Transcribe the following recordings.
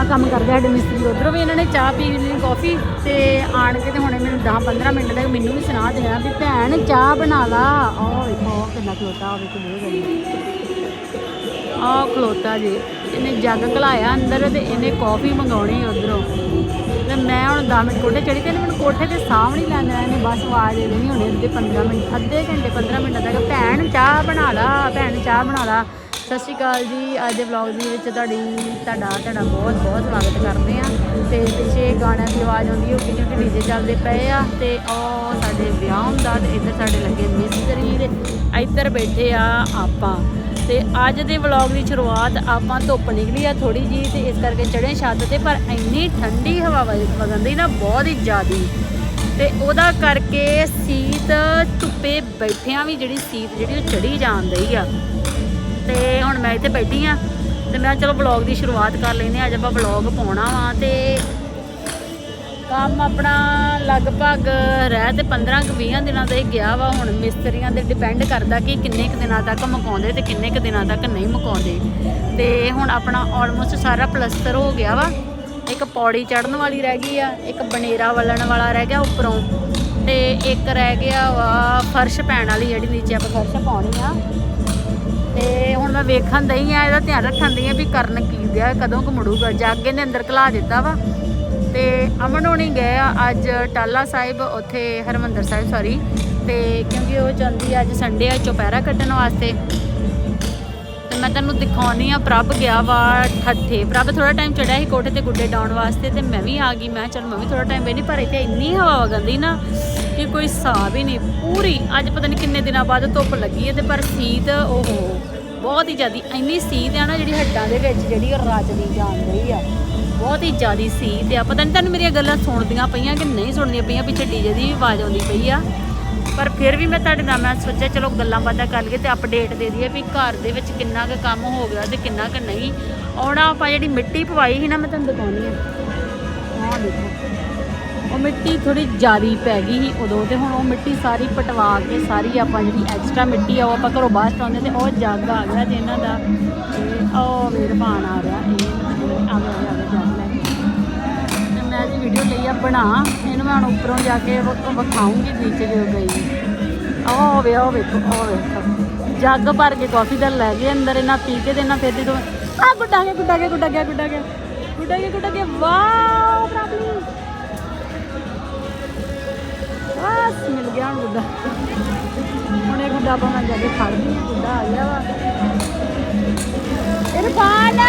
ਆ ਕੰਮ ਕਰਦੇ ਸਾਡੇ ਮਿਸਤਰੀ ਉਧਰੋਂ ਵੀ ਇਹਨਾਂ ਨੇ ਚਾਹ ਪੀ ਲਈ ਕਾਫੀ ਤੇ ਆਣ ਕੇ ਤੇ ਹੁਣੇ ਮੈਨੂੰ 10 15 ਮਿੰਟ ਤੱਕ ਮੈਨੂੰ ਵੀ ਸੁਣਾ ਦੇਣਾ ਵੀ ਭੈਣ ਚਾਹ ਬਣਾ ਲਾ। ਆਹ ਵੇਖੋ ਕਿੰਨਾ ਖਲੋਤਾ ਹੋਵੇ ਕਿ ਆਹ ਖਲੋਤਾ ਜੀ, ਇਹਨੇ ਜੱਗ ਘਲਾਇਆ ਅੰਦਰ ਤੇ ਇਹਨੇ ਕਾਫੀ ਮੰਗਾਉਣੀ ਉਧਰੋਂ। ਤੇ ਮੈਂ ਹੁਣ 10 ਮਿੰਟ ਕੋਠੇ ਚੜੀ ਤੇ ਇਹਨੇ ਮੈਨੂੰ ਕੋਠੇ ਤੇ ਸਾਹ ਨਹੀਂ ਲੈਣਾ ਇਹਨੇ ਬਸ ਆਵਾਜ਼ ਦੇ ਦੇਣੀ ਹੁਣੇ, ਅੱਧੇ 15 ਮਿੰਟ, ਅੱਧੇ ਘੰਟੇ 15 ਮਿੰਟ ਤੱਕ, ਭੈਣ ਚਾਹ ਬਣਾ ਲਾ, ਭੈਣ ਚਾਹ ਬਣਾ ਲਾ। ਸਤਿ ਸ਼੍ਰੀ ਅਕਾਲ ਜੀ। ਅੱਜ ਦੇ ਵਲੌਗ ਦੇ ਵਿੱਚ ਤੁਹਾਡੀ, ਤੁਹਾਡਾ ਤੁਹਾਡਾ ਬਹੁਤ ਬਹੁਤ ਸਵਾਗਤ ਕਰਦੇ ਆ ਤੇ ਪਿੱਛੇ ਗਾਣਿਆਂ ਦੀ ਆਵਾਜ਼ ਆਉਂਦੀ ਹੋਊਗੀ ਕਿਉਂਕਿ ਡੀਜੇ ਚੱਲਦੇ ਪਏ ਆ। ਤੇ ਉਹ ਸਾਡੇ ਵਿਆਹ ਹੁੰਦਾ ਤੇ ਇੱਧਰ ਸਾਡੇ ਲੱਗੇ ਮਿਸਤਰੀ ਤੇ ਇੱਧਰ ਬੈਠੇ ਆ ਆਪਾਂ। ਤੇ ਅੱਜ ਦੇ ਵਲੌਗ ਦੀ ਸ਼ੁਰੂਆਤ ਆਪਾਂ ਧੁੱਪ ਨਿਕਲੀ ਆ ਥੋੜੀ ਜੀ ਤੇ ਇਸ ਕਰਕੇ ਚੜੇ ਛੱਤ ਤੇ, ਪਰ ਇੰਨੀ ਠੰਡੀ ਹਵਾ ਵਗ- ਵਗੰਦੀ ਨਾ ਬਹੁਤ ਹੀ ਜ਼ਿਆਦੀ। ਤੇ ਉਹਦਾ ਕਰਕੇ ਸੀਤ ਧੁੱਪੇ ਬੈਠਿਆਂ ਵੀ ਜਿਹੜੀ ਸੀਤ ਜਿਹੜੀ ਉਹ ਚੜੀ ਜਾਂਦੀ ਆ। ਤੇ ਹੁਣ ਮੈਂ ਇੱਥੇ ਬੈਠੀ ਆ ਤੇ ਮੈਂ ਚਲੋ ਵਲੌਗ ਦੀ ਸ਼ੁਰੂਆਤ ਕਰ ਲੈਂਦੇ ਹਾਂ ਅੱਜ ਆਪਾਂ ਵਲੌਗ ਪਾਉਣਾ ਵਾ ਤੇ ਕੰਮ ਆਪਣਾ ਲਗਭਗ ਰਹਿ ਤੇ 15 ਕੁ 20 ਦਿਨਾਂ ਦਾ ਹੀ ਗਿਆ ਵਾ, ਹੁਣ ਮਿਸਤਰੀਆਂ ਦੇ ਡਿਪੈਂਡ ਕਰਦਾ ਕਿ ਕਿੰਨੇ ਕੁ ਦਿਨਾਂ ਤੱਕ ਮੁਕਾਉਂਦੇ ਤੇ ਕਿੰਨੇ ਕੁ ਦਿਨਾਂ ਤੱਕ ਨਹੀਂ ਮੁਕਾਉਂਦੇ। ਤੇ ਹੁਣ ਆਪਣਾ ਆਲਮੋਸਟ ਸਾਰਾ ਪਲਸਤਰ ਹੋ ਗਿਆ ਵਾ, ਇੱਕ ਪੌੜੀ ਚੜਨ ਵਾਲੀ ਰਹਿ ਗਈ ਆ, ਇੱਕ ਬਨੇਰਾ ਵਲਣ ਵਾਲਾ ਰਹਿ ਗਿਆ ਉੱਪਰੋਂ ਤੇ ਇੱਕ ਰਹਿ ਗਿਆ ਵਾ ਫਰਸ਼ ਪੈਣ ਵਾਲੀ ਜਿਹੜੀ ਨੀਚੇ ਆਪਾਂ ਫਰਸ਼ ਪਾਉਣੀ ਆ। ਤੇ ਹੁਣ ਮੈਂ ਵੇਖਣ ਦਈ ਆ, ਇਹਦਾ ਧਿਆਨ ਰੱਖਣ ਦਈ ਆ ਵੀ ਕਰਨ ਕੀ ਦਿਆ ਕਦੋਂ ਕੁ ਮੁੜੂਗਾ। ਜਾਗੇ ਨੇ ਅੰਦਰ ਘਲਾ ਦਿੱਤਾ ਵਾ। ਤੇ ਅਮਨ ਹੋਣੀ ਗਏ ਆ ਅੱਜ ਟਾਲਾ ਸਾਹਿਬ, ਉੱਥੇ ਹਰਮੰਦਰ ਸਾਹਿਬ ਸੌਰੀ ਤੇ ਕਿਉਂਕਿ ਉਹ ਜਾਂਦੀ ਆ ਅੱਜ ਸੰਡੇ ਆ, ਚੁਪਹਿਰਾ ਕੱਟਣ ਵਾਸਤੇ। ਮੈਂ ਤੈਨੂੰ ਦਿਖਾਉਣੀ ਆ, ਪ੍ਰਭ ਗਿਆ ਵਾ ਠੱਠੇ। ਪ੍ਰਭ ਥੋੜਾ ਟਾਈਮ ਚੜਿਆ ਸੀ ਕੋਠੇ ਤੇ ਗੁੱਡੇ ਡਾਉਣ ਵਾਸਤੇ ਤੇ ਮੈਂ ਵੀ ਆ ਗਈ। ਮੈਂ ਕਿਹਾ ਮੈਂ ਵੀ ਥੋੜਾ ਟਾਈਮ ਬੈਣੀ ਪਰ ਇੱਥੇ ਇੰਨੀ ਹਵਾ ਵਗੰਦੀ ਨਾ ਕਿ ਕੋਈ ਹਿਸਾਬ ਹੀ ਨਹੀਂ। ਪੂਰੀ, ਅੱਜ ਪਤਾ ਨਹੀਂ ਕਿੰਨੇ ਦਿਨਾਂ ਬਾਅਦ ਧੁੱਪ ਲੱਗੀ ਹੈ ਤੇ ਪਰ ਸੀਤ ਓਹੋ ਬਹੁਤ ਹੀ ਜ਼ਿਆਦੀ, ਇੰਨੀ ਸੀਤ ਆ ਨਾ ਜਿਹੜੀ ਹੱਡਾਂ ਦੇ ਵਿੱਚ ਜਿਹੜੀ ਉਹ ਰਚਦੀ ਜਾਣ ਰਹੀ ਆ। ਬਹੁਤ ਹੀ ਜ਼ਿਆਦੀ ਸੀਤ ਆ। ਪਤਾ ਨਹੀਂ ਤੁਹਾਨੂੰ ਮੇਰੀਆਂ ਗੱਲਾਂ ਸੁਣਦੀਆਂ ਪਈਆਂ ਕਿ ਨਹੀਂ ਸੁਣਦੀਆਂ ਪਈਆਂ, ਪਿੱਛੇ ਡੀਜੇ ਦੀ ਆਵਾਜ਼ ਆਉਂਦੀ ਪਈ ਆ। ਪਰ ਫਿਰ ਵੀ ਮੈਂ ਤੁਹਾਡੇ ਨਾਲ, ਮੈਂ ਸੋਚਿਆ ਚਲੋ ਗੱਲਾਂ ਬਾਤਾਂ ਕਰ ਲਈਏ ਤੇ ਅਪਡੇਟ ਦੇ ਦਈਏ ਵੀ ਘਰ ਦੇ ਵਿੱਚ ਕਿੰਨਾ ਕੁ ਕੰਮ ਹੋ ਗਿਆ ਤੇ ਕਿੰਨਾ ਕੁ ਨਹੀਂ। ਆਉਣਾ ਆਪਾਂ ਜਿਹੜੀ ਮਿੱਟੀ ਪਵਾਈ ਸੀ ਨਾ, ਮੈਂ ਤੁਹਾਨੂੰ ਦਿਖਾਉਣੀ ਆ। ਆਹ ਦੇਖੋ। ਉਹ ਮਿੱਟੀ ਥੋੜੀ ਜ਼ਿਆਦੀ ਪੈ ਗਈ ਸੀ ਉਦੋਂ ਤੇ ਹੁਣ ਉਹ ਮਿੱਟੀ ਸਾਰੀ ਪਟਵਾ ਕੇ ਸਾਰੀ ਆਪਾਂ ਜਿਹੜੀ ਐਕਸਟਰਾ ਮਿੱਟੀ ਆ, ਉਹ ਆਪਾਂ ਘਰੋਂ ਬਾਹਰ ਸਟਾਉਂਦੇ ਤੇ ਉਹ ਜੱਗ ਆ ਗਿਆ ਤੇ ਇਹਨਾਂ ਦਾ। ਤੇ ਉਹ ਵੀਰ ਆ ਰਿਹਾ, ਇਹ ਆ ਗਿਆ ਆ, ਬਣਾ। ਇਹਨੂੰ ਮੈਂ ਉੱਪਰੋਂ ਜਾ ਕੇ ਵ- ਨੀਚੇ ਜੋ ਗਈ। ਉਹ ਵੇ ਉਹ ਵੇਖੋ ਉਹ ਵੇਖੋ ਜੱਗ ਭਰ ਕੇ ਕਾਫੀ ਦਾ ਲੈ ਗਏ ਅੰਦਰ, ਇਹਨਾਂ ਪੀ ਕੇ ਤੇ ਇਹਨਾਂ ਫਿਰ ਜਦੋਂ ਆ, ਗੁੱਡਾ ਗਿਆ ਗੁੱਡਾ ਗਿਆ ਗੁੱਡਾ ਗਿਆ ਗੁੱਡਾ ਗਿਆ। ਗੁੱਡਾ ਗਿਆ ਗੁੱਡਾ ਗਿਆ। ਵਾਓ ਪ੍ਰਾਬਲੀ ਬਸ, ਮਿਲ ਗਿਆ ਹੁਣ ਗੁੱਡਾ। ਹੁਣ ਇਹ ਗੁੱਡਾ ਆਪਾਂ ਜਾ ਕੇ ਫੜਦੀ ਗੁੱਡਾ ਆ ਗਿਆ ਵਾ। ਇਰਫਾਨ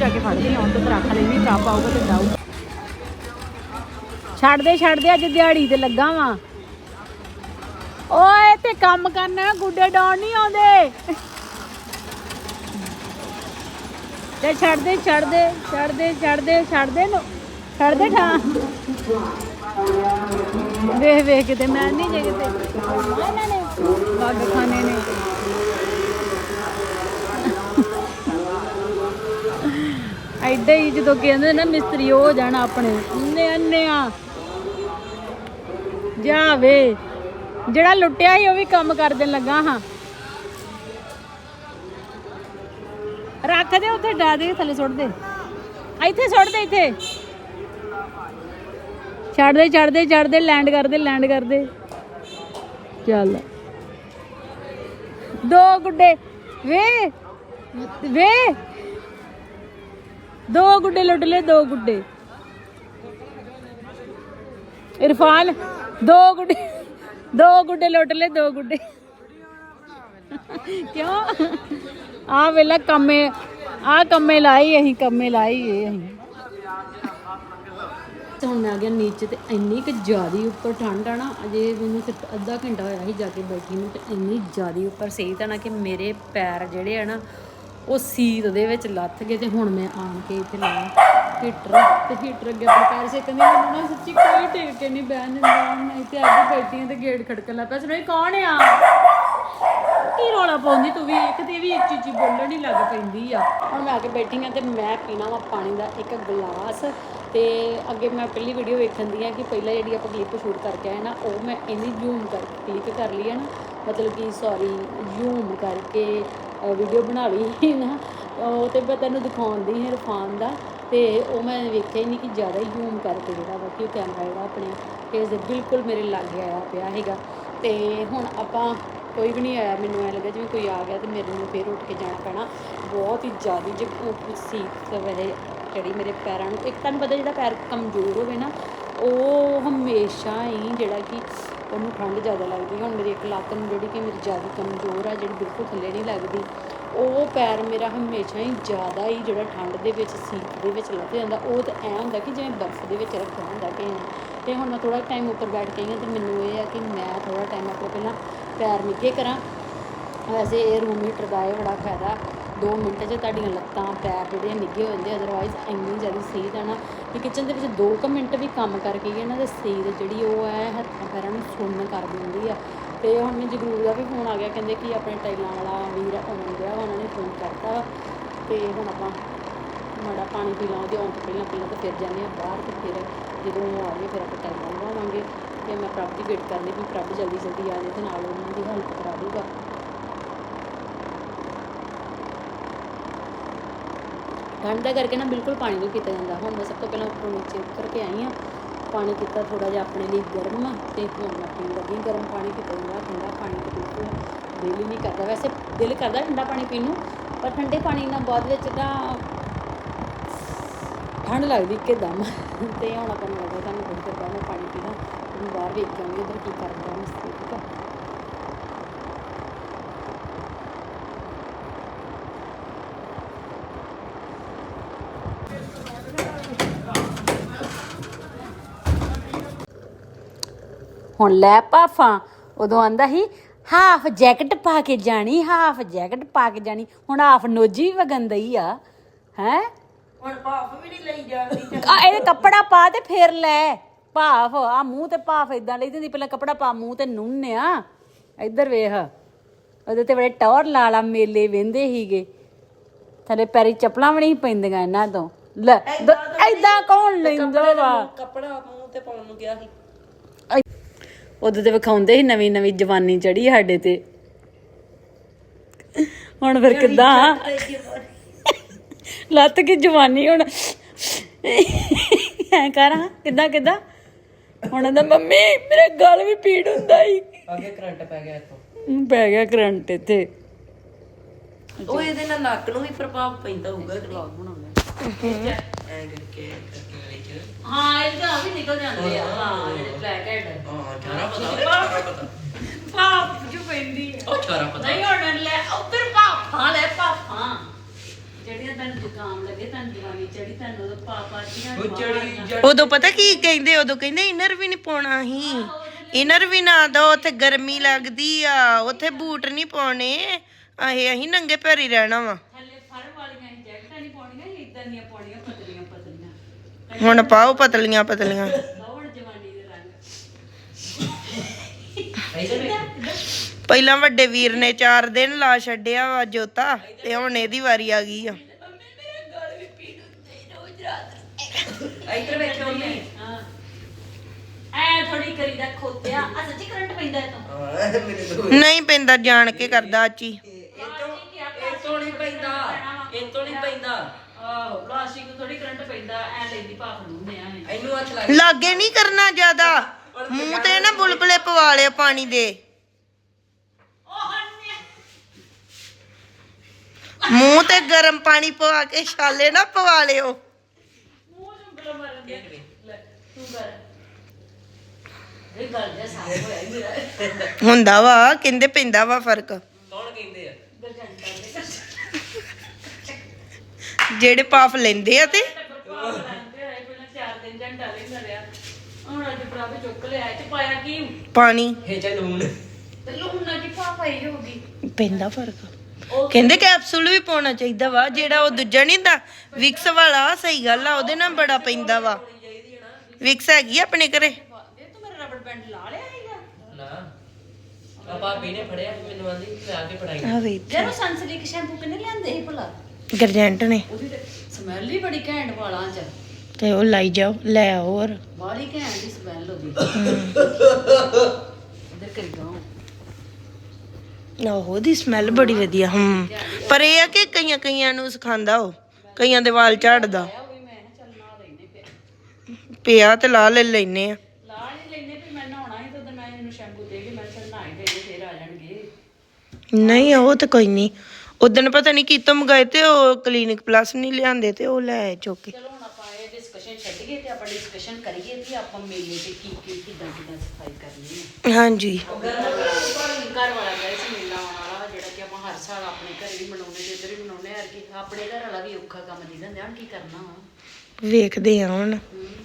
ਜਾ ਕੇ ਫੜਦੀ ਹਾਂ ਹੁਣ ਤੋਂ ਰੱਖ ਲੈਣੀ ਟਾਪ ਆਊਗਾ ਤੇ ਜਾਊ। ਛੱਡ ਦੇ ਛੱਡ ਦੇ ਅੱਜ ਦਿਹਾੜੀ ਤੇ ਲੱਗਾ ਵਾਂ। ਓਏ ਤੇ ਕੰਮ ਕਰਨਾ, ਗੁੱਡੇ ਡਾਉਣ ਨਹੀਂ ਆਉਂਦੇ। ਤੇ ਛੱਡ ਦੇ ਛੱਡ ਦੇ ਛੱਡ ਦੇ ਛੱਡ ਦੇ ਛੱਡ ਦੇ ਨੂੰ ਛੱਡ ਦੇ ਠਾਂ। ਵੇਖ ਵੇਖ ਕਿਤੇ, ਮੈਂ ਨਹੀਂ ਜੇ ਕਿਤੇ। ਇਹਨਾਂ ਨੇ ਵੱਡ ਖਾਣੇ ਨੇ। ਐਡੇ ਹੀ ਜਦੋਂ ਕਹਿੰਦੇ ਨਾ ਮਿਸਤਰੀ ਹੋ ਜਾਣਾ ਆਪਣੇ। ਇੰਨੇ ਅੰਨੇ ਜਾ ਵੇ ਜਿਹੜਾ ਲੁੱਟਿਆ ਸੀ ਉਹ ਵੀ ਕੰਮ ਕਰ ਦੇਣ ਲੱਗਾ ਹਾਂ। ਰੱਖ ਦੇ ਉੱਥੇ ਡਾ ਦੇ ਥੱਲੇ ਸੁੱਟ ਦੇ। ਇੱਥੇ ਸੁੱਟ ਦੇ, ਇੱਥੇ। ਛੱਡ ਦੇ ਛੱਡ ਦੇ ਛੱਡ ਦੇ ਲੈਂਡ ਕਰ ਦੇ ਲੈਂਡ ਕਰ ਦੇ। ਚੱਲ। ਦੋ ਗੁੱਡੇ। ਵੇ ਵੇ। ਦੋ ਗੁੱਡੇ ਲੁੱਟ ਲਏ, ਦੋ ਗੁੱਡੇ। ਇਰਫਾਨ, ਦੋ ਗੁੱਡੇ ਦੋ ਗੁੱਡੇ ਲੁੱਟ ਲਏ, ਦੋ ਗੁੱਡੇ। ਕਿਉਂ? ਆ ਵੇਲਾ ਕੰਮੇ ਆ ਕੰਮੇ ਲਾਈ ਅਸੀਂ, ਕੰਮੇ ਲਾਈ ਏ ਅਸੀਂ। ਤੇ ਹੁਣ ਮੈਂ ਆ ਗਿਆ ਨੀਚੇ ਤੇ ਇੰਨੀ ਕਿ ਜ਼ਿਆਦੀ ਉੱਪਰ ਠੰਡ ਆ ਨਾ, ਅਜੇ ਮੈਨੂੰ ਸਿਰਫ ਅੱਧਾ ਘੰਟਾ ਹੋਇਆ ਸੀ ਜਾ ਕੇ ਬੈਠੀ ਨੂੰ, ਤੇ ਇੰਨੀ ਜ਼ਿਆਦੀ ਉੱਪਰ ਸਹੀ ਤਾਂ ਨਾ ਕਿ ਮੇਰੇ ਪੈਰ ਜਿਹੜੇ ਆ ਨਾ ਉਹ ਸੀਤ ਦੇ ਵਿੱਚ ਲੱਥ ਗਏ ਤੇ ਹੁਣ ਮੈਂ ਆਣ ਕੇ ਇੱਥੇ ਲਾਇਆ ਹੀਟਰ, ਤੇ ਹੀਟਰ ਅੱਗੇ ਆਪਣੇ ਪੈਰ ਸੇਕਣ ਦੀ ਮੈਨੂੰ ਨਾ ਸੱਚੀ ਕੋਈ ਟੇਕ ਕੇ ਨਹੀਂ ਬਹਿਣ ਦਿੰਦਾ, ਮੈਂ ਇੱਥੇ ਆ ਕੇ ਬੈਠੀ ਹਾਂ ਤੇ ਗੇਟ ਖੜਕਣ ਲੱਗ ਪਿਆ ਸੁਣੋ ਇਹ ਕੌਣ ਆ? ਕੀ ਰੌਲਾ ਪਾਉਂਦੀ ਤੂੰ ਵੀ? ਇੱਕ ਤੇ ਵੀ ਇੱਕ ਉੱਚੀ ਬੋਲਣ ਹੀ ਲੱਗ ਪੈਂਦੀ ਆ। ਹੁਣ ਮੈਂ ਆ ਕੇ ਬੈਠੀ ਹਾਂ ਤੇ ਮੈਂ ਪੀਣਾ ਵਾ ਪਾਣੀ ਦਾ ਇੱਕ ਗਲਾਸ ਤੇ ਅੱਗੇ ਮੈਂ ਪਹਿਲੀ ਵੀਡੀਓ ਵੇਖਣ ਦੀ ਆ ਕਿ ਪਹਿਲਾਂ ਜਿਹੜੀ ਆਪਾਂ ਕਲਿੱਪ ਸ਼ੂਟ ਕਰਕੇ ਆਏ ਨਾ, ਉਹ ਮੈਂ ਇਹਦੀ ਜ਼ੂਮ ਕਰਕੇ ਕਲਿੱਕ ਕਰ ਲਈ ਹੈ ਨਾ, ਮਤਲਬ ਕਿ ਸੌਰੀ ਜ਼ੂਮ ਕਰਕੇ ਵੀਡੀਓ ਬਣਾ ਲਈ ਨਾ, ਉਹ ਤੇ ਮੈਂ ਤੈਨੂੰ ਦਿਖਾਉਂਦੀ ਹਾਂ ਇਰਫਾਨ ਦਾ, ਤੇ ਉਹ ਮੈਂ ਵੇਖਿਆ ਹੀ ਨਹੀਂ ਕਿ ਜ਼ਿਆਦਾ ਹੀ ਜ਼ੂਮ ਕਰਕੇ ਜਿਹੜਾ ਵਾ ਕਿ ਉਹ ਕੈਮਰਾ ਜਿਹੜਾ ਆਪਣੇ ਫੇਸ ਦੇ ਬਿਲਕੁਲ ਮੇਰੇ ਲਾਗੇ ਆਇਆ ਪਿਆ ਹੈਗਾ ਤੇ ਹੁਣ ਆਪਾਂ ਕੋਈ ਵੀ ਨਹੀਂ ਆਇਆ, ਮੈਨੂੰ ਐ ਲੱਗਾ ਜਿਵੇਂ ਕੋਈ ਆ ਗਿਆ ਤੇ ਮੇਰੇ ਨੂੰ ਫੇਰ ਉੱਠ ਕੇ ਜਾਣਾ ਪੈਣਾ। ਬਹੁਤ ਹੀ ਜ਼ਿਆਦਾ ਜੇ ਸੀ ਵਹਿ ਜਿਹੜੀ ਮੇਰੇ ਪੈਰਾਂ ਨੂੰ, ਇੱਕ ਤੁਹਾਨੂੰ ਪਤਾ ਜਿਹੜਾ ਪੈਰ ਕਮਜ਼ੋਰ ਹੋਵੇ ਨਾ, ਉਹ ਹਮੇਸ਼ਾ ਹੀ ਜਿਹੜਾ ਕਿ ਉਹਨੂੰ ਠੰਡ ਜ਼ਿਆਦਾ ਲੱਗਦੀ ਹੁਣ ਮੇਰੀ ਇੱਕ ਲੱਤ ਨੂੰ ਜਿਹੜੀ ਕਿ ਮੇਰੀ ਜ਼ਿਆਦਾ ਕਮਜ਼ੋਰ ਆ, ਜਿਹੜੀ ਬਿਲਕੁਲ ਥੱਲੇ ਨਹੀਂ ਲੱਗਦੀ, ਉਹ ਪੈਰ ਮੇਰਾ ਹਮੇਸ਼ਾ ਹੀ ਜ਼ਿਆਦਾ ਹੀ ਜਿਹੜਾ ਠੰਡ ਦੇ ਵਿੱਚ ਸੀਤ ਦੇ ਵਿੱਚ ਲੱਗ ਜਾਂਦਾ। ਉਹ ਤਾਂ ਐ ਹੁੰਦਾ ਕਿ ਜਿਵੇਂ ਬਰਫ਼ ਦੇ ਵਿੱਚ ਰੱਖਿਆ ਹੁੰਦਾ ਕਿ ਤੇ ਹੁਣ ਮੈਂ ਥੋੜਾ ਟਾਈਮ ਉੱਪਰ ਬੈਠ ਕੇ ਆਈ ਹਾਂ ਤੇ ਮੈਨੂੰ ਇਹ ਆ ਕਿ ਮੈਂ ਥੋੜਾ ਟਾਈਮ ਆਪਣੇ ਪਹਿਲਾਂ ਪੈਰ ਨਿੱਘੇ ਕਰਾਂ। ਵੈਸੇ ਇਹ ਰੂਮ ਹੀਟਰ ਦਾ ਇਹ ਬੜਾ ਫਾਇਦਾ। 2 ਮਿੰਟ 'ਚ ਤੁਹਾਡੀਆਂ ਲੱਤਾਂ ਪੈਰ ਜਿਹੜੇ ਆ ਨਿੱਘੇ ਹੋ ਜਾਂਦੇ ਅਦਰਵਾਈਜ਼ ਇੰਨੀ ਜ਼ਿਆਦਾ ਸਹੀ ਹੈ ਨਾ ਕਿ ਕਿਚਨ ਦੇ ਵਿੱਚ 2 ਕੁ ਮਿੰਟ ਵੀ ਕੰਮ ਕਰਕੇ ਗਏ ਨਾ ਤੇ ਸਰੀਰ ਜਿਹੜੀ ਉਹ ਹੈ ਹੱਥਾਂ ਪੈਰਾਂ ਨੂੰ ਸੁੰਨ ਕਰ ਦਿੰਦੀ ਆ। ਤੇ ਹੁਣ ਮੈਨੂੰ ਜਗਰੂਰ ਦਾ ਵੀ ਫੋਨ ਆ ਗਿਆ ਕਹਿੰਦੇ ਕਿ ਆਪਣੇ ਟਾਈਲਾਂ ਵਾਲਾ ਵੀਰ ਆਉਣ ਗਿਆ ਵਾ, ਉਹਨਾਂ ਨੇ ਫੋਨ ਕਰਤਾ। ਵਾ ਤੇ ਹੁਣ ਆਪਾਂ ਮਾੜਾ ਪਾਣੀ ਪੀ ਲਾਂ ਉਹਦੇ ਆਉਣ ਤੋਂ ਪਹਿਲਾਂ ਪਹਿਲਾਂ ਤਾਂ ਫਿਰ ਜਾਂਦੇ ਆ ਬਾਹਰ ਤੇ ਫਿਰ ਜਦੋਂ ਉਹ ਆ ਗਏ ਫਿਰ ਆਪਾਂ ਟਾਈਲਾਂ ਲਵਾਵਾਂਗੇ। ਤੇ ਮੈਂ ਪ੍ਰਭ ਦੀ ਵੇਟ ਕਰਨੀ ਵੀ ਪ੍ਰਭ ਜਲਦੀ ਜਲਦੀ ਆ ਜਾਏ ਤੇ ਨਾਲ ਉਹਨਾਂ ਦੀ ਹੈਲਪ ਕਰਾ ਦੂਗਾ। ਠੰਡ ਦਾ ਕਰਕੇ ਨਾ ਬਿਲਕੁਲ ਪਾਣੀ ਨਹੀਂ ਪੀਤਾ ਜਾਂਦਾ। ਹੁਣ ਮੈਂ ਸਭ ਤੋਂ ਪਹਿਲਾਂ ਉੱਪਰੋਂ ਨੀਚੇ ਉਤਰ ਕੇ ਆਈ ਹਾਂ। ਪਾਣੀ ਕੀਤਾ ਥੋੜਾ ਜਿਹਾ ਆਪਣੇ ਲਈ ਗਰਮ ਤੇ ਹੁਣ ਮੈਂ ਪੀਣ ਲੱਗੀ ਗਰਮ ਪਾਣੀ ਪੀਤਾ ਜਾਂਦਾ ਠੰਡਾ ਪਾਣੀ ਤੇ ਬਿਲਕੁਲ ਦਿਲ ਹੀ ਨਹੀਂ ਕਰਦਾ। ਵੈਸੇ ਦਿਲ ਕਰਦਾ ਠੰਡਾ ਪਾਣੀ ਪੀਣ ਨੂੰ, ਪਰ ਠੰਡੇ ਪਾਣੀ ਨਾਲ ਬਾਅਦ ਵਿੱਚ ਤਾਂ ਠੰਡ ਲੱਗਦੀ ਇੱਕਦਮ ਤੇ ਹੁਣ ਆਪਾਂ ਨੂੰ ਲੱਗਦਾ ਤੁਹਾਨੂੰ ਥੋੜੀ ਦੇਰ ਬਾਅਦ ਮੈਂ ਪਾਣੀ ਪੀਣਾ ਹੁਣ ਬਾਹਰ ਵੇਖ ਕੇ ਆਉਂਗੀ, ਉਧਰ ਕੀ ਕਰਦਾ ਮਿਸਤਰੀ ਠੀਕ ਆ? ਹੁਣ ਲੈ ਪਾਫਾ ਉਦੋਂ ਆਂਦਾ ਸੀ ਹਾਫ ਜੈਕਟ ਪਾ ਕੇ ਜਾਣੀ ਹਾਫ ਜੈਕਟ ਪਾ ਕੇ ਜਾਣੀ। ਹੁਣ ਹਾਫ ਨੋਜੀ ਵੀ ਵਗੰਦਈ ਆ ਹੈ? ਹੁਣ ਭਾਫ ਵੀ ਨਹੀਂ ਲਈ ਜਾਂਦੀ ਆ ਇਹ ਕੱਪੜਾ ਪਾ ਤੇ ਫੇਰ ਲੈ। ਭਾਫ ਆ ਮੂੰਹ ਤੇ ਭਾਫ ਇਦਾਂ ਲਈ ਦਿੰਦੀ ਪਹਿਲਾਂ ਕੱਪੜਾ ਪਾ ਮੂੰਹ ਤੇ ਨੁੰਨਿਆ ਇੱਧਰ ਵੇਖ ਉਹਦੇ ਤੇ ਬੜੇ ਟੌਰ ਲਾਲਾ ਮੇਲੇ ਵਹਿੰਦੇ ਹੀਗੇ ਥੱਲੇ ਪੈਰੀ ਚੱਪਲਾਂ ਵੀ ਨਹੀਂ ਪੈਂਦੀਆਂ ਇਹਨਾਂ ਤੋਂ। ਲੈ ਐਦਾਂ ਕੌਣ ਲੈਂਦਾ ਵਾ? ਕੱਪੜਾ ਮੂੰਹ ਤੇ ਪਾਉਣ ਨੂੰ ਗਿਆ ਸੀ। ਉਦੋਂ ਤੇ ਵਿਖਾਉਂਦੇ ਸੀ ਨਵੀਂ ਨਵੀਂ ਜਵਾਨੀ ਚੜੀ ਸਾਡੇ ਤੇ। ਹੁਣ ਫਿਰ ਕਿੱਦਾਂ? ਲੱਤ ਕੀ ਜਵਾਨੀ ਹੁਣ? ਐ ਕਰਾਂ ਕਿੱਦਾਂ ਕਿੱਦਾਂ? ਹੁਣ ਕਹਿੰਦਾ ਮੰਮੀ ਮੇਰੇ ਗਲ ਵੀ ਪੀੜ ਹੁੰਦਾ ਹੀ ਅੱਗੇ ਕਰੰਟ ਪੈ ਗਿਆ ਇੱਥੋਂ। ਪੈ ਗਿਆ ਕਰੰਟ ਇੱਥੇ। ਉਹ ਇਹਦੇ ਨਾਲ ਨੱਕ ਨੂੰ ਵੀ ਪ੍ਰਭਾਵ ਪੈਂਦਾ ਹੋਊਗਾ ਵਲੌਗ ਬਣਾਉਂਦਾ ਐਂ ਕਰਕੇ। ਹਾਂ ਇਹ ਤਾਂ ਵੀ ਨਿਕਲ ਜਾਂਦੇ ਆ। ਹਾਂ ਜਿਹੜੇ ਬਲੈਕ ਹੈਡ ਹਾਂ ਚਾਰਾ ਪਤਾ ਉਹਦੇ ਚਾਰਾ ਪਤਾ। ਪਾਪ ਜੋ ਪੈਂਦੀ ਆ। ਉਹ ਚਾਰਾ ਪਤਾ। ਨਹੀਂ ਹੁਣ ਲੈ ਉੱਧਰ ਪਾਪਾਂ ਲੈ ਪਾਪਾਂ ਜਿਹੜੀਆਂ ਤੈਨੂੰ ਜ਼ੁਕਾਮ ਲੱਗੇ ਤੈਨੂੰ ਜਵਾਨੀ ਚੜੀ ਤੈਨੂੰ ਉਦੋਂ ਪਾਪਾ ਦੀਆਂ ਉਹ ਚੜੀ ਉਦੋਂ ਪਤਾ ਕੀ ਕਹਿੰਦੇ ਉਦੋਂ ਕਹਿੰਦੇ ਇਨਰ ਵੀ ਨਹੀਂ ਪਾਉਣਾ ਸੀ ਇਨਰ ਵੀ ਨਾ ਦੋ ਉੱਥੇ ਗਰਮੀ ਲੱਗਦੀ ਆ। ਉੱਥੇ ਬੂਟ ਨਹੀਂ ਪਾਉਣੇ। ਆਹੇ ਅਸੀਂ ਨੰਗੇ ਪੈਰੀ ਰਹਿਣਾ ਵਾ ਥੱਲੇ ਫੜ ਵਾਲੀਆਂ ਹੀ ਜੈਕਟਾਂ ਨਹੀਂ ਪਾਉਣੀਆਂ ਇਦਾਂ ਦੀਆਂ ਪਾਉਣੀਆਂ ਪਤਲੀਆਂ ਪਤਲੀਆਂ ਹੁਣ ਪਾਓ ਪਤਲੀਆਂ ਪਤਲੀਆਂ। ਲਵਣ ਜਵਾਨੀ ਦੇ ਰੰਗ ਪਹਿਲਾਂ ਵੱਡੇ ਵੀਰ ਨੇ 4 ਦਿਨ ਲਾ ਛੱਡਿਆ ਵਾ ਜੋਤਾ ਤੇ ਹੁਣ ਇਹਦੀ ਵਾਰੀ ਆ ਗਈ ਆ। ਇੱਧਰ ਵੇਖੋ ਉਹਨੇ ਹਾਂ ਐ ਥੋੜੀ ਕਰੀਦਾ ਖੋਤਿਆ। ਆ ਸੱਚੀ ਕਰੰਟ ਪੈਂਦਾ ਇਹ ਤੋਂ। ਹਾਂ ਮੇਰੇ ਤੋਂ ਨਹੀਂ ਪੈਂਦਾ ਜਾਣ ਕੇ ਕਰਦਾ ਆਚੀ ਇਹ ਤੋਂ ਇਹ ਤੋਂ ਨਹੀਂ ਪੈਂਦਾ। ਇਹ ਤੋਂ ਨਹੀਂ ਪੈਂਦਾ। ਆਹੋ ਪਲਾਸਟਿਕ ਤੋਂ ਥੋੜੀ ਕਰੰਟ ਪੈਂਦਾ ਐ ਲੈਂਦੀ ਭਾਫ ਨੂੰ ਨੇ ਐ। ਇਹਨੂੰ ਹੱਥ ਲੱਗ ਲਾਗੇ ਨਹੀਂ ਕਰਨਾ ਜ਼ਿਆਦਾ। ਮੂੰਹ ਤੇ ਨਾ ਬੁਲਬੁਲੇ ਪਵਾ ਲਿਆ ਪਾਣੀ ਦੇ। ਉਹ ਹੰਨੇ। ਮੂੰਹ ਤੇ ਗਰਮ ਪਾਣੀ ਪਵਾ ਕੇ ਛਾਲੇ ਨਾ ਪਵਾ ਲਿਓ। ਮੂੰਹ ਨੂੰ ਬਲ ਮਾਰਨ ਦੇ ਲੈ ਤੂੰ ਕਰ। ਇਹ ਗੱਲ ਜਿਹਾ ਸਾਫ਼ ਹੋਇਆ ਈ ਮੇਰਾ। ਹੁੰਦਾ ਵਾ ਕਹਿੰਦੇ ਪੈਂਦਾ ਵਾ ਫ਼ਰਕ। ਕੌਣ ਕਹਿੰਦੇ ਆ? ਗਰਜੰਟਾ ਦੇ ਜਿਹੜੇ ਪਾਪ ਲੈਂਦੇ ਆ ਤੇ ਪਾਣੀ। ਇਹ ਚਾ ਲੂਣ ਤੇ ਲੂਣ ਨਾਲ ਕੀ ਭਾਫ ਆਈ ਹੋਗੀ ਪੈਂਦਾ ਫ਼ਰਕ। ਕਹਿੰਦੇ ਕੈਪਸੂਲ ਵੀ ਪਾਉਣਾ ਚਾਹੀਦਾ ਵਾ ਜਿਹੜਾ ਉਹ ਦੂਜਾ ਨਹੀਂ ਹੁੰਦਾ ਵਿਕਸ ਵਾਲਾ ਸਹੀ ਗੱਲ ਆ ਉਹਦੇ ਨਾਲ ਬੜਾ ਪੈਂਦਾ ਵਾ। ਵਿਕਸ ਹੈਗੀ ਆ ਆਪਣੇ ਘਰੇ? ਇਹ ਤੂੰ ਮੇਰਾ ਰਬੜ ਬੈਂਡ ਲਾ ਲਿਆ ਹੈਗਾ ਨਾ ਆ ਭਾਬੀ ਨੇ ਫੜਿਆ ਮੈਨੂੰ ਆਂਦੀ ਆ ਕੇ ਫੜਾਈ। ਵੇ ਜਦੋਂ ਸਨਸਿਲਕ ਸ਼ੈਂਪੂ ਕਿੰਨੇ ਲਿਆਂਦੇ ਸੀ ਭਲਾ? ਗਰਜੈਂਟ ਨੇ। ਉਹਦੀ ਤੇ ਸਮੈਲ ਹੀ ਬੜੀ ਘੈਂਟ ਵਾਲਾਂ 'ਚ। ਤੇ ਉਹ ਲਾਈ ਜਾਓ ਲੈ ਆਓ ਹੋਰ। ਬਾਲੀ ਘੈਂਟ ਦੀ ਸਮੈਲ ਉਹਦੀ। ਇਧਰ ਕਰੀ ਗਾਉਂ ਆਹੋ ਦੀ ਸਮੈਲ ਬੜੀ ਵਧੀਆ ਹੂੰ। ਪਰ ਇਹ ਆ ਕਿ ਕਈਆਂ ਕਈਆਂ ਨੂੰ ਸਿਖਾਉਂਦਾ ਉਹ ਕਈਆਂ ਦੇ ਵਾਲ ਝਾੜਦਾ। ਉਹ ਵੀ ਮੈਂ ਕਿਹਾ ਚੱਲ ਨਾ ਲੈਨੇ ਪਿਆ। ਪਿਆ ਤੇ ਲਾ ਲੈ ਲੈਨੇ ਆ। ਲਾ ਨਹੀਂ ਲੈਨੇ ਵੀ ਮੈਂ ਨਹਾਉਣਾ ਸੀ ਤਾਂ ਉਦੋਂ ਮੈਂ ਇਹਨੂੰ ਸ਼ੈਂਪੂ ਦੇ ਕੇ ਮੈਂ ਕਿਹਾ ਚੱਲ ਨਹਾਈ ਦੇ ਫੇਰ ਆ ਜਾਣਗੇ। ਨਹੀਂ ਉਹ ਤਾਂ ਕੋਈ ਨਹੀਂ। ਉਦੋਂ ਪਤਾ ਨਹੀਂ ਕਿਤੋਂ ਮੰਗਾਏ ਤੇ ਉਹ ਕਲੀਨਿਕ ਪਲੱਸ ਨਹੀਂ ਲਿਆਂਦੇ ਤੇ ਉਹ ਲੈ ਆਏ ਚੁੱਕ ਕੇ। ਚਲੋ ਹੁਣ ਆਪਾਂ ਇਹ ਡਿਸਕਸ਼ਨ ਛੱਡੀਏ ਤੇ ਆਪਾਂ ਡਿਸਕਸ਼ਨ ਕਰੀਏ ਵੀ ਆਪਾਂ ਮੇਲੇ ਤੇ ਕੀ ਕੀ ਕਿਦਾਂ ਕਿਦਾਂ ਸਫ਼ਾਈ ਕਰਨੀ ਹੈ। ਹਾਂਜੀ। ਘਰ ਵਾਲਾ ਗਏ ਸੀ ਮੇਲਾ ਆਉਣ ਵਾਲਾ ਜਿਹੜਾ ਕਿ ਆਪਾਂ ਹਰ ਸਾਲ ਆਪਣੇ ਘਰੇ ਵੀ ਮਨਾਉਂਦੇ ਤੇ ਇੱਧਰ ਵੀ ਮਨਾਉਂਦੇ ਆ ਕਿ ਆਪਣੇ ਘਰ ਵਾਲਾ ਵੀ ਔਖਾ ਕੰਮ ਨਹੀਂ ਦਿੰਦੇ ਹਨ ਕੀ ਕਰਨਾ ਵਾ। ਵੇਖਦੇ ਆ ਹੁਣ।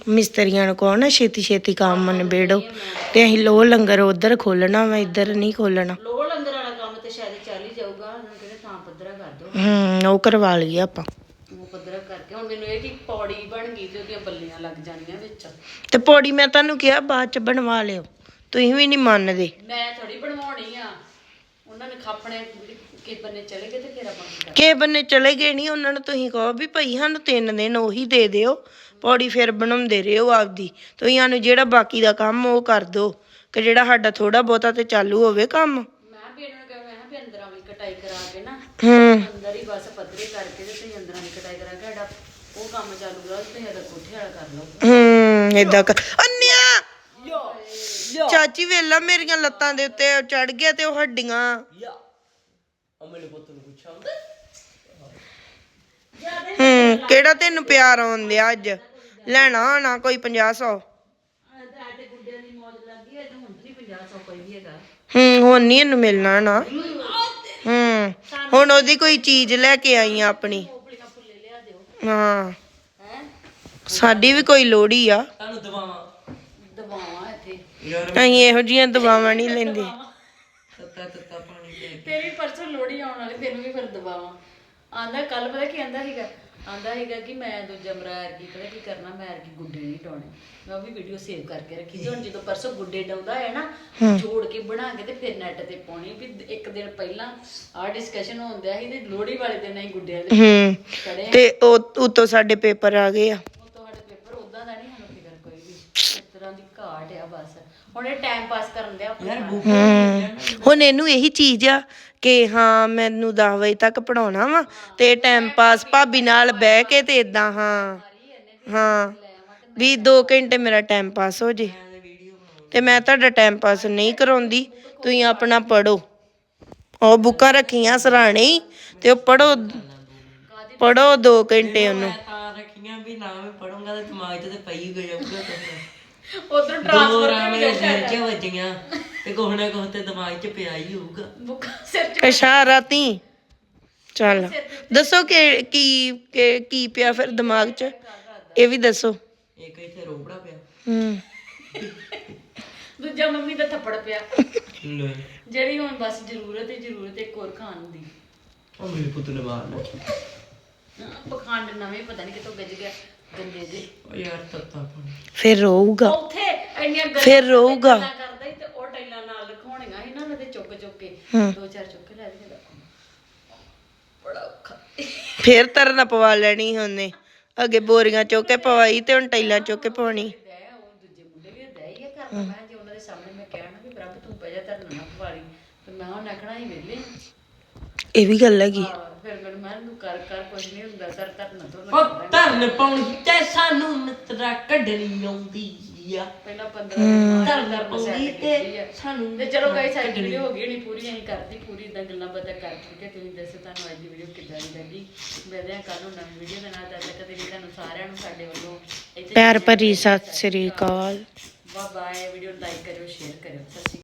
ਮਿਸਤਰੀਆਂ ਨੂੰ ਕਹੋ ਨਾ ਛੇਤੀ ਛੇਤੀ ਕੰਮ ਨਿਬੇੜੋ ਤੇ ਅਸੀਂ ਲੋ ਲੰਗਰ ਉਧਰ ਖੋਲਣਾ ਵਾ ਇੱਧਰ ਨਹੀਂ ਖੋਲਣਾ ਲੋਹ ਲੰਗਰ ਵਾਲਾ ਕੰਮ ਤੇ ਸ਼ਾਇਦ ਚੱਲ ਹੀ ਜਾਊਗਾ ਉਹਨਾਂ ਨੂੰ ਕਹਿੰਦੇ ਤਾਂ ਪੱਧਰਾ ਕਰ ਦੋ ਹੂੰ ਉਹ ਕਰਵਾ ਲਈਏ ਆਪਾਂ। ਉਹ ਪੱਧਰਾ ਕਰਕੇ। ਹੁਣ ਮੈਨੂੰ ਇਹ ਕਿ ਪੌੜੀ ਬਣ ਗਈ ਤੇ ਉਹਦੀਆਂ ਬੱਲੀਆਂ ਲੱਗ ਜਾਣੀਆਂ ਵਿੱਚ। ਤੇ ਪੌੜੀ ਮੈਂ ਤੁਹਾਨੂੰ ਕਿਹਾ ਬਾਅਦ ਚ ਬਣਵਾ ਲਿਓ। ਤੁਸੀਂ ਵੀ ਨਹੀਂ ਮੰਨਦੇ। ਮੈਂ ਥੋੜੀ ਬਣਵਾਉਣੀ ਆ। ਉਹਨਾਂ ਨੇ ਖਾਪਣੇ ਕੇ ਬੰਨੇ ਚਲੇ ਗਏ ਤੇ ਫਿਰ ਆਪਾਂ ਕੀ ਕੇ ਬੰਨੇ ਚਲੇ ਗਏ ਨਹੀਂ ਉਹਨਾਂ ਨੂੰ ਤੁਸੀਂ ਕਹੋ ਵੀ ਭਈ ਸਾਨੂੰ ਤਿੰਨ ਦਿਨ ਉਹੀ ਦੇ ਦਿਓ। ਪੌੜੀ ਫਿਰ ਬਣਾਉਂਦੇ ਰਹੋ ਆਪਦੀ। ਤੁਸੀਂ ਸਾਨੂੰ ਜਿਹੜਾ ਬਾਕੀ ਦਾ ਕੰਮ ਉਹ ਕਰ ਦਿਓ ਕਿ ਜਿਹੜਾ ਸਾਡਾ ਥੋੜਾ ਬਹੁਤਾ ਤੇ ਚਾਲੂ ਹੋਵੇ ਕੰਮ। ਮੈਂ ਵੀ ਇਹਨਾਂ ਨੂੰ ਕਿਹਾ ਮੈਂ ਕਿਹਾ ਵੀ ਅੰਦਰਾਂ ਵਾਲੀ ਕਟਾਈ ਕਰਾ ਕੇ ਨਾ ਹੂੰ। ਅੰਦਰ ਹੀ ਬਸ ਪੱਧਰੇ ਕਰਕੇ ਤੇ ਤੁਸੀਂ ਅੰਦਰਾਂ ਦੀ ਕਟਾਈ ਕਰਾ ਕੇ ਸਾਡਾ ਉਹ ਕੰਮ ਚਾਲੂ ਕਰਾ ਤੇ ਤੁਸੀਂ ਇਹਦਾ ਕੋਠੇ ਵਾਲਾ ਕਰ ਲਓ। ਹੂੰ ਏਦਾਂ ਕਰ। ਅੰਨਿਆ! ਚਾਚੀ ਵੇਲਾ ਮੇਰੀਆਂ ਲੱਤਾਂ ਦੇ ਉੱਤੇ ਚੜ ਗਿਆ ਤੇ ਉਹ ਹੱਡੀਆਂ। ਹੂੰ ਕਿਹੜਾ ਤੈਨੂੰ ਪਿਆਰ ਆਉਂਦਿਆ ਅੱਜ? ਲੈਣਾ ਆਣਾ ਕੋਈ 50 100 ਤੇ ਗੁੱਡਿਆਂ ਦੀ ਮੌਜ ਲੱਗੀ ਹੈ ਤੇ ਹੁਣ ਨਹੀਂ 50 ਕੋਈ ਵੀ ਹੈਗਾ। ਹੂੰ ਹੁਣ ਨਹੀਂ ਇਹਨੂੰ ਮਿਲਣਾ ਨਾ। ਹੂੰ ਹੁਣ ਉਹਦੀ ਕੋਈ ਚੀਜ਼ ਲੈ ਕੇ ਆਈ ਆ ਆਪਣੀ। ਹਾਂ। ਹੈ? ਸਾਡੀ ਵੀ ਕੋਈ ਲੋੜੀ ਆ। ਤੁਹਾਨੂੰ ਦਵਾਵਾਂ। ਦਵਾਵਾਂ ਇੱਥੇ। ਯਾਰ ਅਸੀਂ ਇਹੋ ਜੀਆਂ ਦਵਾਵਾਂ ਨਹੀਂ ਲੈਂਦੇ। ਤੱਤਾ ਤੱਤਾ ਪਾਣੀ ਦੇ ਤੇਰੀ ਪਰਸੋਂ ਲੋੜੀ ਆਉਣ ਵਾਲੀ ਤੈਨੂੰ ਵੀ ਫਿਰ ਦਵਾਵਾਂ। ਆਂਦਾ ਕੱਲ ਪਤਾ ਕੀ ਆਂਦਾ ਸੀਗਾ? ਆਂਦਾ ਸੀਗਾ ਕਿ ਮੈਂ ਦੂਜਾ ਮਰਾਰ ਕੀ ਪਤਾ ਕੀ ਕਰਨਾ ਮੈਂ ਅਰਗੀ ਗੁੱਡੇ ਨਹੀਂ ਡਾਉਣੇ। ਮੈਂ ਉਹ ਵੀ ਵੀਡੀਓ ਸੇਵ ਕਰਕੇ ਰੱਖੀ ਤੇ ਹੁਣ ਜਦੋਂ ਪਰਸੋਂ ਗੁੱਡੇ ਡਾਉਂਦਾ ਹੈ ਨਾ ਜੋੜ ਕੇ ਬਣਾ ਕੇ ਤੇ ਫਿਰ ਨੈਟ ਤੇ ਪਾਉਣੀ। ਵੀ ਇੱਕ ਦਿਨ ਪਹਿਲਾਂ ਆਹ ਡਿਸਕਸ਼ਨ ਹੁੰਦਿਆ ਸੀ ਤੇ ਲੋੜੀ ਵਾਲੇ ਦਿਨ ਅਸੀਂ ਗੁੱਡਿਆਂ ਦੇ ਹੂੰ। ਤੇ ਉਹ ਉਤੋਂ ਸਾਡੇ ਪੇਪਰ ਆ ਗਏ ਆ। ਉਹ ਤੁਹਾਡੇ ਪੇਪਰ ਉਦਾਂ ਦਾ ਨਹੀਂ ਸਾਨੂੰ ਫਿਕਰ ਕੋਈ ਵੀ। ਇਸ ਤਰ੍ਹਾਂ ਦੀ ਘਾਟ ਆ ਬਸ। ਹੁਣ ਇਹ ਟਾਈਮ ਪਾਸ ਕਰਨ ਦਿਆ ਯਾਰ ਹੁਣ ਇਹਨੂੰ ਇਹੀ ਚੀਜ਼ ਆ ਕਿ ਹਾਂ ਮੈਨੂੰ 10 ਵਜੇ ਤੱਕ ਪੜਾਉਣਾ ਵਾ ਤੇ ਟਾਈਮ ਪਾਸ ਭਾਬੀ ਨਾਲ ਬਹਿ ਕੇ ਤੇ ਇਦਾਂ ਹਾਂ ਹਾਂ ਵੀ 2 ਘੰਟੇ ਮੇਰਾ ਟਾਈਮ ਪਾਸ ਹੋ ਜੇ ਤੇ ਮੈਂ ਤੁਹਾਡਾ ਟਾਈਮ ਪਾਸ ਨਹੀਂ ਕਰਾਉਂਦੀ ਤੁਸੀਂ ਆਪਣਾ ਪੜੋ ਉਹ ਬੁੱਕਾਂ ਰੱਖੀਆਂ ਸਰਾਣੇ ਤੇ ਉਹ ਪੜੋ ਪੜੋ 2 ਘੰਟੇ ਉਹਨੂੰ। ਮੈਂ ਤਾਂ ਰੱਖੀਆਂ ਵੀ ਨਾ ਮੈਂ ਪੜੂੰਗਾ ਤੇ ਦਿਮਾਗ 'ਚ ਤੇ ਪਈ ਗਈ ਜਾਊਗਾ ਤੇ ਉਧਰ ਰਾਵੇਂ ਸਿਰ 'ਚ ਵੱਜੀਆਂ। ਤੇ ਕੋਹ ਨਾ ਕੋਹ ਤੇ ਦਿਮਾਗ 'ਚ ਪਿਆ ਹੀ ਹੋਊਗਾ। ਬੁੱਕ ਸਿਰ ਚ ਅੱਛਾ ਰਾਤੀ। ਚੱਲ ਦੱਸੋ ਕਿ ਕੀ ਕਿ- ਕੀ ਪਿਆ ਫਿਰ ਦਿਮਾਗ 'ਚ? ਇਹ ਵੀ ਦੱਸੋ। ਇੱਕ ਇੱਥੇ ਰੋਬੜਾ ਪਿਆ। ਹੂੰ। ਦੂਜਾ ਮੰਮੀ ਦਾ ਥੱਪੜ ਪਿਆ। ਲੈ। ਜਿਹੜੀ ਹੁਣ ਬਸ ਜ਼ਰੂਰਤ ਹੈ ਜ਼ਰੂਰਤ ਇੱਕ ਹੋਰ ਖਾਣ ਦੀ। ਉਹ ਮੇਰੇ ਪੁੱਤ ਨੇ ਮਾਰਨਾ ਪਖੰਡ ਨਵੇਂ ਪਤਾ ਨਹੀਂ ਕਿਤੋਂ ਗੱਜ ਗਿਆ। ਗੰਦੇ ਦੇ। ਉਹ ਯਾਰ ਤੱਤਾ ਪਾਣੀ। ਫਿਰ ਰੋਊਗਾ। ਉੱਥੇ ਇੰਨੀਆਂ ਗੱਲਾਂ ਫਿਰ ਰੋਊਗਾ। ਗੱਲਾਂ ਸੀ ਤੇ ਉਹ ਟੈਲਾਂ ਨਾਲ ਲਿਖਾਉਣੀਆਂ ਸੀ ਨਾ ਉਹਨਾਂ ਦੇ ਚੁੱਕ ਚੁੱਕ ਕੇ ਦੋ ਚਾਰ ਚੁੱਕ ਕੇ ਲੈ ਕੇ ਬੜਾ ਔਖਾ। ਫਿਰ ਤਰਨਾ ਪਵਾ ਲੈਣੀ ਸੀ ਉਹਨੇ। ਅੱਗੇ ਬੋਰੀਆਂ ਚੁੱਕ ਕੇ ਪਵਾਈ ਤੇ ਹੁਣ ਟੈਲਾਂ ਚੁੱਕ ਕੇ ਪਾਉਣੀ। ਦੇ ਉਹ ਦੂਜੇ ਮੁੰਡੇ ਵੀ ਦੇ ਹੀ ਆ ਘਰ ਦਾ ਮੈਂ ਜੇ ਉਹਨਾਂ ਦੇ ਸਾਹਮਣੇ ਮੈਂ ਕਹਿਣਾ ਵੀ ਪ੍ਰਭ ਤੂੰ ਪੈ ਜਾ ਧਰਨਾ ਨਾ ਪਵਾਲੀ ਤੇ ਮੈਂ ਉਹ ਨਖਣਾ ਹੀ ਵੇਲੇ ਇਹ ਵੀ ਗੱਲ ਹੈਗੀ। ਫਿਰ ਮੈਨੂੰ ਮੈਂ ਤੂੰ ਕਰ ਕਰ ਕੁਝ ਨਹੀਂ ਹੁੰਦਾ ਸਰ ਧਰਨਾ ਤੋਂ ਉਹ ਧਰਨ ਪਾਉਣੀ ਤੇ ਸਾਨੂੰ ਮਿੱਤਰਾ ਕੱਢਣੀ ਆਉਂਦੀ। ਆ। ਪਹਿਲਾਂ 15 ਦਿਨ ਧਰਨ ਧਰਨ ਪਾਉਣੀ ਸੈੱਟ ਤੇ ਕੀਤੀ ਆ। ਸਾਨੂੰ ਤੇ ਚਲੋ ਗਾਇਸ ਸਾਡੀ ਵੀਡੀਓ ਹੋ ਗਈ ਨਹੀਂ ਪੂਰੀ ਅਸੀਂ ਕਰਦੀ ਪੂਰੀ ਇਦਾਂ ਗੱਲਾਂ ਬਾਤਾਂ ਕਰ ਕੇ ਤੁਸੀਂ ਦੱਸੋ ਤੁਹਾਨੂੰ ਅੱਜ ਦੀ ਵੀਡੀਓ ਕਿੱਦਾਂ ਦੀ ਲੱਗੀ। ਮਿਲਦੇ ਹਾਂ ਕੱਲ ਨੂੰ ਨਵੀਂ ਵੀਡੀਓ ਦੇ ਨਾਲ ਤਦ ਤੱਕ ਦੇ ਲਈ ਤੁਹਾਨੂੰ ਸਾਰਿਆਂ ਨੂੰ ਸਾਡੇ ਵੱਲੋਂ ਇੱਥੇ ਪਿਆਰ ਭਰੀ Sat Sri Akal. Bye bye video like ਕਰਿਓ ਸ਼ੇਅਰ ਕਰਿਓ। ਸਤਿ ਸ਼੍ਰੀ ਅਕਾਲ